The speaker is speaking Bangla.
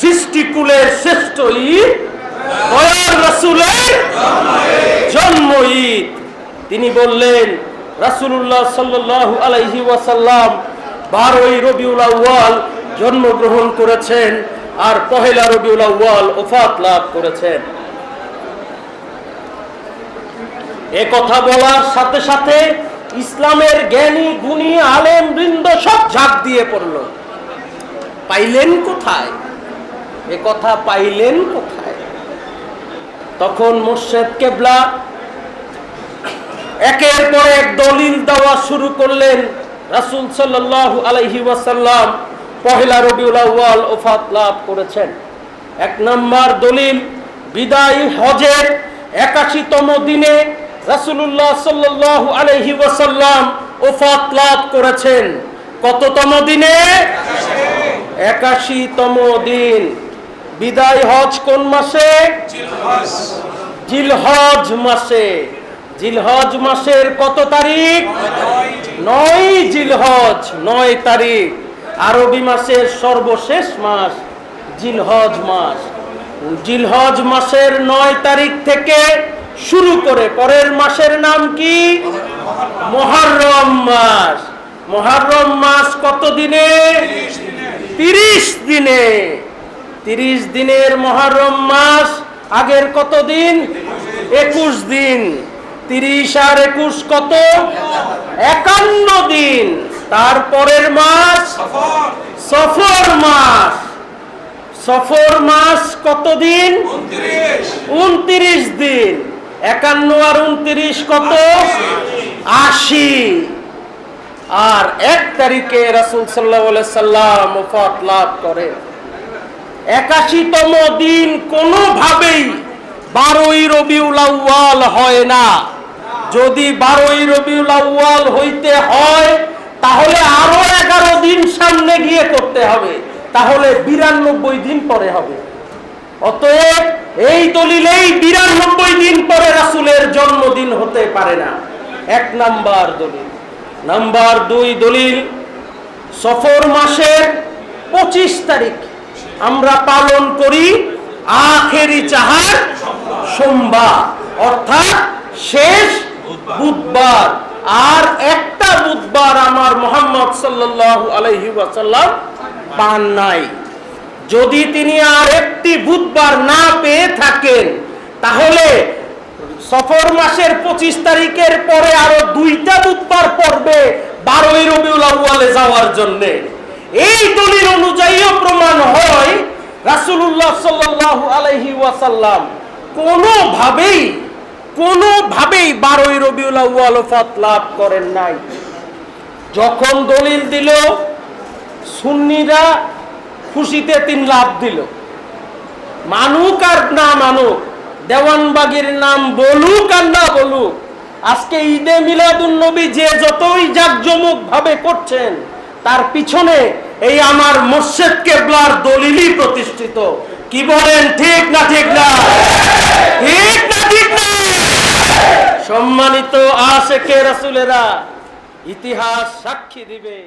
সৃষ্টিকুলের শ্রেষ্ঠ ঈদ জন্ম ঈদ। তিনি বললেন, রাসূলুল্লাহ সাল্লাল্লাহু আলাইহি ওয়াসাল্লাম বারোই রবিউল আউয়াল জন্মগ্রহণ করেছেন আর পহেলা রবিউল আউয়াল ওফাত লাভ করেছেন। এ কথা বলার সাথে সাথে ইসলামের জ্ঞানী, গুণী আলেম বৃন্দ সব ঝাঁপ দিয়ে পড়ল। পাইলেন কোথায়? কথা পাইলেন কোথায়? তখন মুর্শেদ কেবলা একের পর এক দলিল দেওয়া শুরু করলেন। রাসুল সাল্লাল্লাহু আলাইহি ওয়াসাল্লাম পহেলা রবিউল ওফাত লাভ করেছেন। এক নম্বর দলিল, বিদায় হজের একাশিতম দিনে রাসূলুল্লাহ সাল্লাল্লাহু আলাইহি ওয়াসাল্লাম ওফাত লাভ করেছেন। কততম দিনে? একাশিতম দিন। বিদায় হজ কোন মাসে? জিলহজ। মাসে। জিলহজ মাসের কত তারিখ? নয়। জিলহজ নয় তারিখ। আরবি মাসের সর্বশেষ মাস জিলহজ মাস। জিলহজ মাসের নয় তারিখ থেকে শুরু করে পরের মাসের নাম কি? মহারম মাস। মহারম মাস কত দিনে। তিরিশ দিনে। তিরিশ দিনের মহারম মাস, আগের কত দিন? একুশ দিন। তিরিশ আর একুশ কত? একান্ন দিন। তারপরের মাস? সফর মাস। সফর মাস কত দিন? উনত্রিশ দিন। একান্ন আর উনত্রিশ কত? আশি। আর এক তারিখে রাসুল সাল্লাহ সাল্লাম মুফাত লাভ করে। একাশিতম দিন কোনোভাবেই বারোই রবিউল আউয়াল হয় না। যদি বারোই রবিউল আউয়াল হইতে হয়, তাহলে আরও এগারো দিন সামনে গিয়ে করতে হবে। তাহলে বিরানব্বই দিন পরে হবে। অতএব এই দলিলেই বিরানব্বই দিন পরে রাসুলের জন্মদিন হতে পারে না। এক নাম্বার দলিল। নাম্বার দুই দলিল, সফর মাসের পঁচিশ তারিখ। আমরা পালন করি আখেরি চাহার সোমবার, অর্থাৎ শেষ বুধবার। আর একটা বুধবার আমার মোহাম্মদ সাল্লাল্লাহু আলাইহি ওয়াসাল্লাম পান নাই। যদি তিনি আর একটি বুধবার না পেয়ে থাকেন, তাহলে সফর মাসের পঁচিশ তারিখের পরে আরও দুইটা বুধবার পড়বে বারোই রবিউল আউয়ালে যাওয়ার জন্য। এই দলিল অনুযায়ীও প্রমাণ হয় রাসূলুল্লাহ সাল্লাল্লাহু আলাইহি ওয়াসাল্লাম কোনোভাবেই কোনোভাবেই বারোই রবিউল আউয়াল লাভ করেন নাই। যখন দলিল দিল, সুন্নিরা খুশিতে তিন লাভ দিল। মানুক আর না মানুক, দেওয়ানবাগির নাম বলুক আর না বলুক, আজকে ঈদে মিলাদুন নবী যে যতই জাকজমক ভাবে করছেন তার পিছনে এই আমার মোর্শেদ কেবলার দলিলই প্রতিষ্ঠিত। কি বলেন, ঠিক না ঠিক না? ঠিক না ঠিক না? সম্মানিত আশেখে রাসুলেরা, ইতিহাস সাক্ষী দিবে।